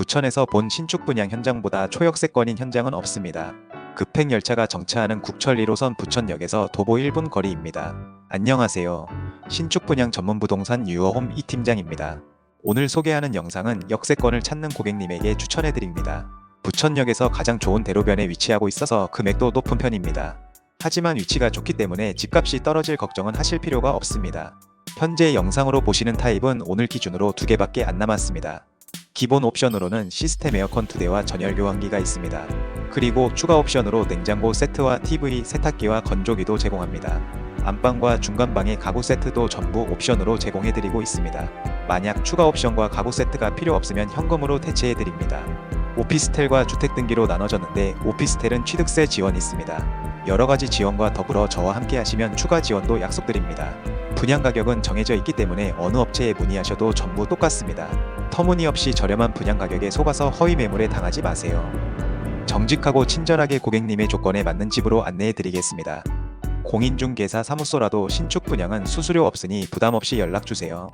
부천에서 본 신축 분양 현장보다 초역세권인 현장은 없습니다. 급행 열차가 정차하는 국철 1호선 부천역에서 도보 1분 거리입니다. 안녕하세요. 신축 분양 전문 부동산 유어홈 이 팀장입니다. 오늘 소개하는 영상은 역세권을 찾는 고객님에게 추천해 드립니다. 부천역에서 가장 좋은 대로변에 위치하고 있어서 금액도 높은 편입니다. 하지만 위치가 좋기 때문에 집값이 떨어질 걱정은 하실 필요가 없습니다. 현재 영상으로 보시는 타입은 오늘 기준으로 두 개밖에 안 남았습니다. 기본 옵션으로는 시스템 에어컨 2대와 전열 교환기가 있습니다. 그리고 추가 옵션으로 냉장고 세트와 TV, 세탁기와 건조기도 제공합니다. 안방과 중간방의 가구 세트도 전부 옵션으로 제공해드리고 있습니다. 만약 추가 옵션과 가구 세트가 필요 없으면 현금으로 대체해드립니다. 오피스텔과 주택 등기로 나눠졌는데 오피스텔은 취득세 지원이 있습니다. 여러 가지 지원과 더불어 저와 함께 하시면 추가 지원도 약속드립니다. 분양 가격은 정해져 있기 때문에 어느 업체에 문의하셔도 전부 똑같습니다. 터무니없이 저렴한 분양 가격에 속아서 허위 매물에 당하지 마세요. 정직하고 친절하게 고객님의 조건에 맞는 집으로 안내해 드리겠습니다. 공인중개사 사무소라도 신축 분양은 수수료 없으니 부담 없이 연락 주세요.